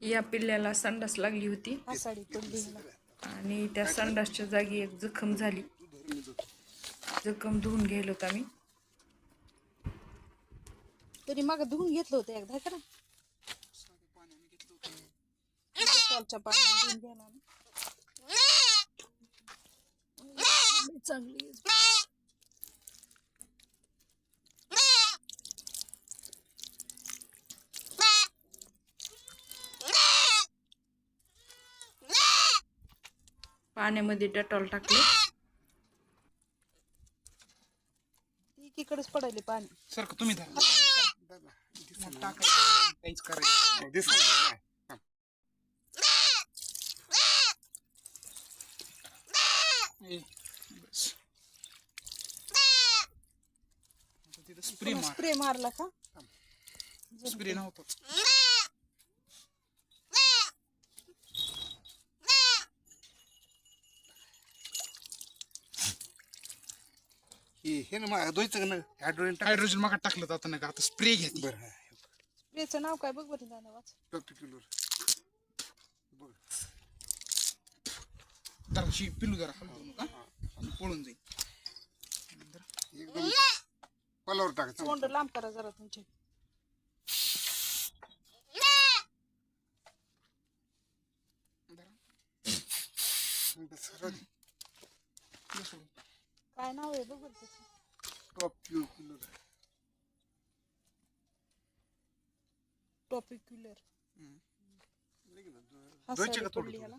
या पिल्ल्याला संडास लागली होती. आणि त्या संडासच्या जागी एक जखम झाली. जखम धुवून घेलो होता मी तरी मग धुवून घेतलं होतं एकदा करा ना. चांगली पाण्यामध्ये डेटॉल टाकले. एकीकडेच पडायले पाणी. सारखं तुम्ही धरा. मग टाकायचं काहीच करायचं दिसत नाही ए, बस. आता तिथं स्प्रे मार. स्प्रे मारला का? स्प्रे नव्हताच. हे हे ना मग धुवायचं ना हायड्रोजन टाक हायड्रोजन मग टाकलं जातं ना का आता स्प्रे घेते बरं हा स्प्रेचं नाव काय? बघ बरं दादा वाच. टॉपिक्युलर बघ. जरा शी पिलू जरा हलवू नका. पळून जाईल. एकदम पलावर टाकायचं. तोंड लांब करा जरा तुमचे. तिला सोडून. काय नाव आहे बघ बरं त्याचं? टॉपिक्युलर हा पडली ह्याला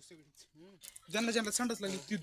सगळीच. ज्यांना ज्यांना संडास लागली ती.